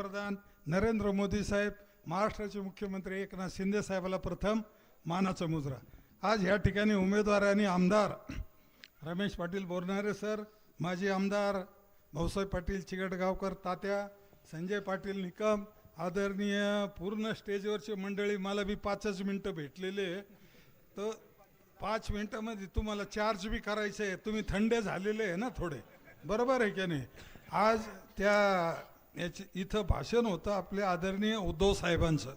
पंतप्रधान नरेंद्र मोदी साहेब महाराष्ट्राचे मुख्यमंत्री एकनाथ शिंदे साहेबाला प्रथम मानाचा मुजरा. आज ह्या ठिकाणी उमेदवार आणि आमदार रमेश पाटील बोरणारे सर माजी आमदार भाऊसाहेब पाटील चिकटगावकर तात्या संजय पाटील निकम आदरणीय पूर्ण स्टेजवरची मंडळी मला बी पाचच मिनटं भेटलेले तर पाच मिनटामध्ये तुम्हाला चार्ज बी करायचे आहे तुम्ही थंडे झालेले आहे ना थोडे. बरोबर आहे की नाही? आज त्या याची इथं भाषण होतं आपल्या आदरणीय उद्धव साहेबांचं.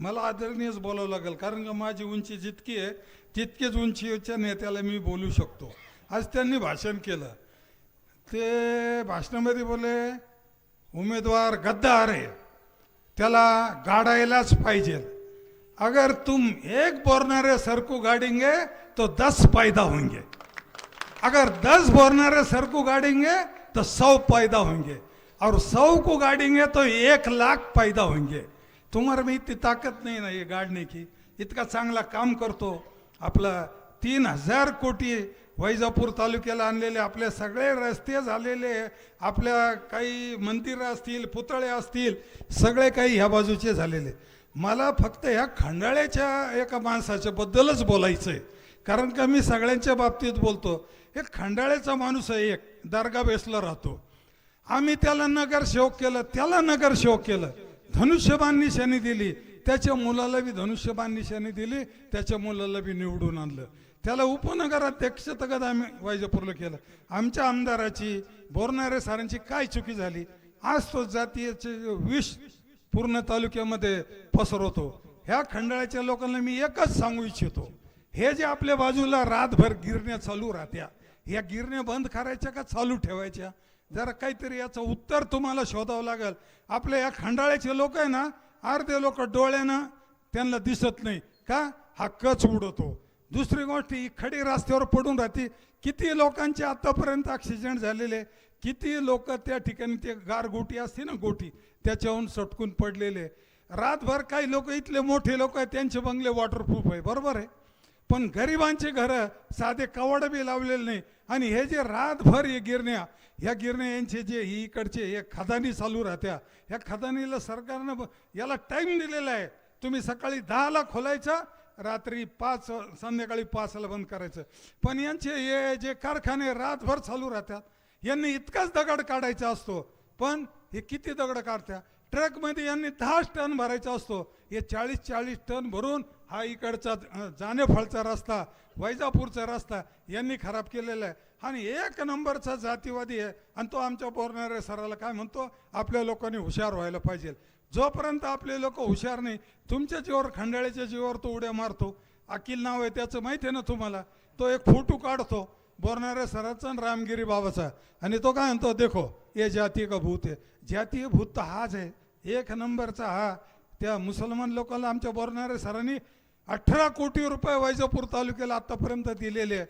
मला आदरणीयच बोलावं लागेल कारण का माझी उंची जितकी आहे तितकीच उंचीच्या नेत्याला मी बोलू शकतो. आज त्यांनी भाषण केलं. ते भाषणामध्ये बोले उमेदवार गद्दार आहे. त्याला गाडायलाच पाहिजे. अगर तुम एक बोरणारे सर को गाड़ेंगे तो दस पैदा होंगे. अगर दस बोरणारे सर को गाड़ेंगे तो सौ पैदा होंगे. और सौ को गाड़ेंगे तो एक लाख पैदा होंगे। तुम्हारे में इतनी ताकत नहीं ना ये गाड़ने की। इतका चांगला काम करतो। आपलं तीन हजार कोटी वैजापूर तालुक्याला आणलेले आपले सगळे रस्ते झालेले आपल्या काही मंदिरं असतील पुतळे असतील सगळे काही ह्या बाजूचे झालेले. मला फक्त ह्या खंडाळ्याच्या एका माणसाच्या बद्दलच बोलायचं आहे कारण का मी सगळ्यांच्या बाबतीत बोलतो. हे खंडाळ्याचा माणूस आहे एक दर्गा बेसला राहतो. आम्ही त्याला नगरसेवक केलं त्याला नगरसेवक केलं. धनुष्यबाण निशाणी दिली त्याच्या मुलाला बी धनुष्यबाण निशाणी दिली त्याच्या मुलाला बी निवडून आणलं. त्याला उपनगराध्यक्ष तगद आम्ही वैजापूरला केलं. आमच्या आमदाराची बोरणारे सारांची काय चुकी झाली? आज तो जातीयचे विष पूर्ण तालुक्यामध्ये पसरवतो. ह्या खंडाळ्याच्या लोकांना मी एकच सांगू इच्छितो. हे जे आपल्या बाजूला रातभर गिरण्या चालू राहत्या या गिरण्या बंद करायच्या का चालू ठेवायच्या? जरा काहीतरी याचं उत्तर तुम्हाला शोधावं लागेल. आपल्या या खंडाळ्याचे लोक आहे ना अर्धे लोक डोळ्यानं त्यांना दिसत नाही. का? हा कच उडतो. दुसरी गोष्ट ही खडी रस्त्यावर पडून राहते. किती लोकांचे आतापर्यंत ॲक्सिडेंट झालेले किती लोक त्या ठिकाणी ते गारगोटी असते ना गोटी त्याच्याहून सटकून पडलेले. रातभर काही लोक इथले मोठे लोक आहेत त्यांचे बंगले वॉटरप्रूफ आहे. बरोबर आहे? पण गरिबांचे घरं साधे कवाड बी लावलेले नाही. आणि हे जे रातभर हे गिरण्या ह्या गिरण्या यांचे जे ही इकडचे हे खदानी चालू राहत्या. ह्या खदानीला सरकारनं याला टाईम दिलेला आहे. तुम्ही सकाळी दहाला खोलायचा रात्री पाच संध्याकाळी पाचला बंद करायचं. पण यांचे हे जे कारखाने रातभर चालू राहतात यांनी इतकाच दगड काढायचा असतो. पण हे किती दगड काढत्या? ट्रकमध्ये यांनी दहाच टन भरायचा असतो. हे चाळीस चाळीस टन भरून हा इकडचा जाणेफळचा रस्ता वैजापूरचा रस्ता यांनी खराब केलेला आहे. आणि एक नंबरचा जातीवादी आहे आणि तो आमच्या बोरणारे सराला काय म्हणतो? आपल्या लोकांनी हुशार व्हायला पाहिजे. जोपर्यंत आपले लोक हुशार नाही तुमच्या जीवावर खंडाळ्याच्या जीवावर तो उड्या मारतो. अकिल नाव आहे त्याचं माहिती आहे ना तुम्हाला? तो एक फोटो काढतो बोरणारे सराचा आणि रामगिरी बाबाचा. आणि तो काय म्हणतो? देखो ये जातीय का भूत आहे? जातीय भूत तर हाच आहे. एक नंबरचा हा. त्या मुसलमान लोकांना आमच्या बोरणारे सरांनी अठरा कोटी रुपये वैजापूर तालुक्याला आतापर्यंत दिलेले आहे.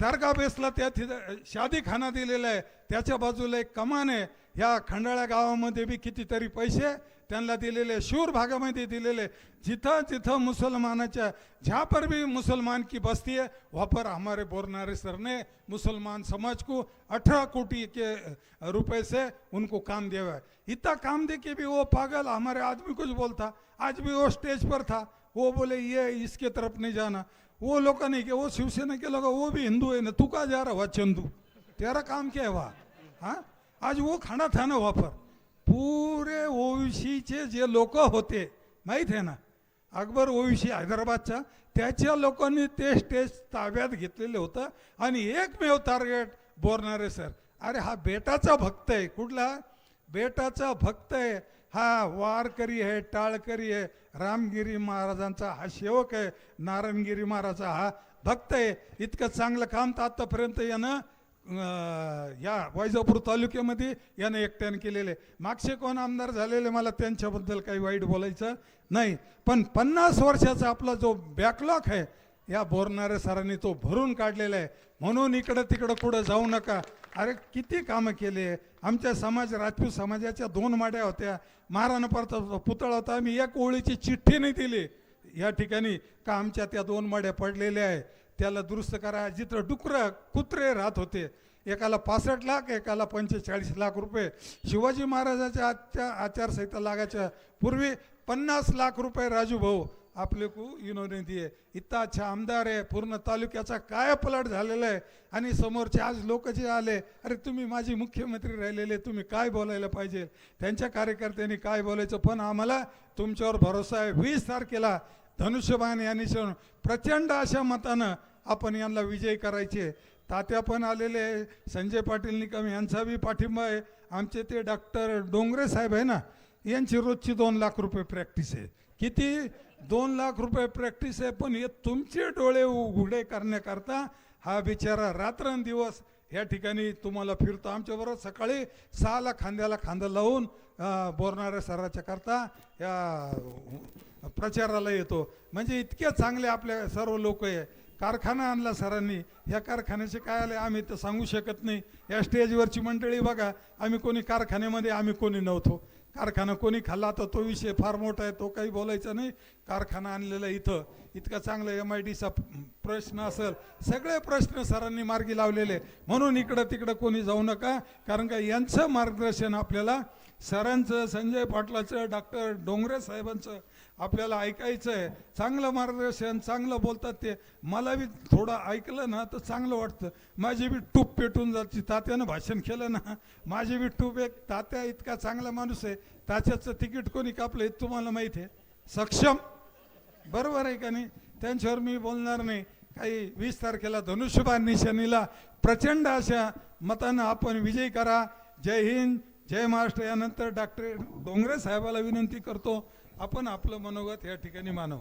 दर्गा बेसला त्या तिथं शादीखाना दिलेला आहे. त्याच्या बाजूला एक कमान आहे. ह्या खंडाळ्या गावामध्ये बी कितीतरी पैसे त्यांना दिलेले शूर भागामध्ये दिलेले जिथं जिथं मुसलमानाच्या जहाँ पर भी मुसलमान की बस्ती है वहाँ पर हमारे बोरनारे सर ने मुसलमान समाज को अठारह कोटी के रुपए से उनको काम दिया हुआ है. इतना काम दे के भी वो पागल हमारे आदमी कुछ बोलता. आज भी वो स्टेज पर था. वो बोले ये इसके तरफ नहीं जाना। वो लोग नहीं कि वो शिवसेना के लोग वो भी हिंदू है ना तू कहा जा रहा हुआ चंदू? तेरा काम क्या है वहाँ? हाँ? आज वो खाना था ना वहाँ पर। पूरे ओवीसीचे जे लोक होते माहीत आहे ना? अकबर ओवीसी हैदराबादचा त्याच्या लोकांनी ते स्टेज ताब्यात घेतलेलं होतं आणि एकमेव टार्गेट बोरणारे सर. अरे हा बेटाचा भक्त आहे कुठला? बेटाचा भक्त आहे. हा वारकरी आहे टाळकरी आहे. रामगिरी महाराजांचा हा सेवक आहे नारायणगिरी महाराजा हा भक्त आहे. इतकं चांगलं काम तर आत्तापर्यंत यानं या वैजापूर तालुक्यामध्ये यानं एकट्यानं केलेले मागचे कोण आमदार झालेले मला त्यांच्याबद्दल काही वाईट बोलायचं नाही. पण पन्नास वर्षाचा आपला जो बॅकलॉग आहे या बोरणाऱ्या सरांनी तो भरून काढलेला आहे. म्हणून इकडं तिकडं पुढं जाऊ नका. अरे किती कामं केले? आमच्या समाज राजपूत समाजाच्या दोन माड्या होत्या. महाराणा प्रताप पुतळा होता. आम्ही एक ओळीची चिठ्ठी नाही दिली. या ठिकाणी का आमच्या त्या दोन माड्या पडलेल्या आहे? त्याला दुरुस्त करा. जिथं डुकरं कुत्रे राहत होते. एकाला पासष्ट लाख एकाला पंचेचाळीस लाख रुपये. शिवाजी महाराजाच्या आजच्या आचारसंहिता लागायच्या पूर्वी पन्नास लाख रुपये राजू भाऊ आपले को इन्होंने दिए इतका अच्छा आमदार आहे पूर्ण तालुक्याचा काय पलट झालेला आहे आणि समोरचे आज लोक जे आले अरे तुम्ही माझी मुख्यमंत्री राहिलेले तुम्ही काय बोलायला पाहिजे? त्यांच्या कार्यकर्त्यांनी काय बोलायचं? पण आम्हाला तुमच्यावर भरोसा आहे. वीस तारखेला धनुष्यबाण यांनी प्रचंड अशा मतानं आपण यांना विजयी करायचे. तात्या पण आलेले आहे संजय पाटील निकम यांचा बी पाठिंबा आहे. आमचे ते डॉक्टर डोंगरे साहेब आहे ना यांची रोजची दोन लाख रुपये प्रॅक्टिस आहे. किती? दोन लाख रुपये प्रॅक्टिस आहे पण हे तुमचे डोळे उघडे करण्याकरता हा बिचारा रात्रंदिवस या ठिकाणी तुम्हाला फिरतो. आमच्याबरोबर सकाळी सहाला खांद्याला खांदा लावून बोरणाऱ्या सराच्या करता या प्रचाराला येतो. म्हणजे इतके चांगले आपल्या सर्व लोक आहे. कारखाना आणला सरांनी. या कारखान्याचे काय आले? आम्ही तर सांगू शकत नाही. या स्टेजवरची मंडळी बघा. आम्ही कोणी कारखान्यामध्ये आम्ही कोणी नव्हतो. कारखाना कोणी खाल्ला तर तो विषय फार मोठा आहे तो काही बोलायचा नाही. कारखाना आणलेला इथं. इतका चांगला एम आय डीचा प्रश्न असेल सगळे प्रश्न सरांनी मार्गी लावलेले. म्हणून इकडं तिकडं कोणी जाऊ नका कारण का यांचं मार्गदर्शन आपल्याला सरांचं संजय पाटलाचं डॉक्टर डोंगरे साहेबांचं आपल्याला ऐकायचं आहे चांगलं मार्गदर्शन चांगलं बोलतात ते. मला बी थोडं ऐकलं ना तर चांगलं वाटतं. माझी बी टूप पेटून जाते. तात्यानं भाषण केलं ना माझी बी टूप एक तात्या इतका चांगला माणूस आहे. तात्याचं तिकीट कोणी कापलं हे तुम्हाला माहीत आहे? सक्षम? बरोबर आहे का नाही? त्यांच्यावर मी बोलणार नाही. काही वीस तारखेला धनुष्यबाण निशाणीला प्रचंड अशा मतानं आपण विजयी करा. जय हिंद जय महाराष्ट्र. यानंतर डॉक्टर डोंगरे साहेबाला विनंती करतो. आपण आपलं मनोगत या ठिकाणी मानव.